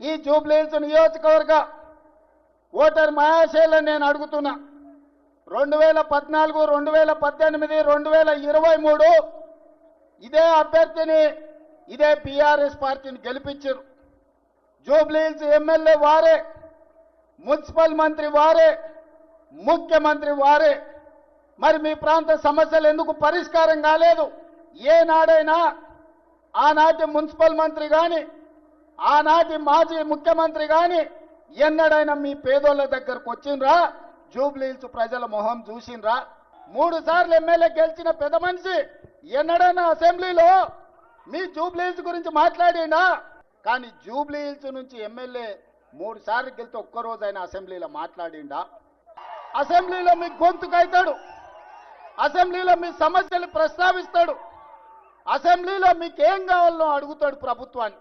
ఈ జూబ్లీహిల్స్ నియోజకవర్గ ఓటర్ మహాశైలను నేను అడుగుతున్నా. రెండు వేల పద్నాలుగు రెండు వేల పద్దెనిమిది రెండు వేల ఇరవై మూడు ఇదే అభ్యర్థిని ఇదే బీఆర్ఎస్ పార్టీని గెలిపించారు. జూబ్లీహిల్స్ ఎమ్మెల్యే వారే మున్సిపల్ మంత్రి వారే ముఖ్యమంత్రి వారే. మరి మీ ప్రాంత సమస్యలు ఎందుకు పరిష్కారం కాలేదు? ఏనాడైనా ఆనాటి మున్సిపల్ మంత్రి కానీ ఆనాటి మాజీ ముఖ్యమంత్రి కానీ ఎన్నడైనా మీ పేదోళ్ళ దగ్గరకు వచ్చిండ్రా? జూబ్లీహిల్స్ ప్రజల మొహం చూసిండ్రా? మూడు సార్లు ఎమ్మెల్యే గెలిచిన పెద్ద మనిషి ఎన్నడైనా అసెంబ్లీలో మీ జూబ్లీహిల్స్ గురించి మాట్లాడిండా? కానీ జూబ్లీహిల్స్ నుంచి ఎమ్మెల్యే మూడు సార్లు గెలితే ఒక్కరోజైనా అసెంబ్లీలో మాట్లాడిండా? అసెంబ్లీలో మీ గొంతుకైతాడు. అసెంబ్లీలో మీ సమస్యలు ప్రస్తావిస్తాడు. అసెంబ్లీలో మీకేం కావాలో అడుగుతాడు ప్రభుత్వాన్ని.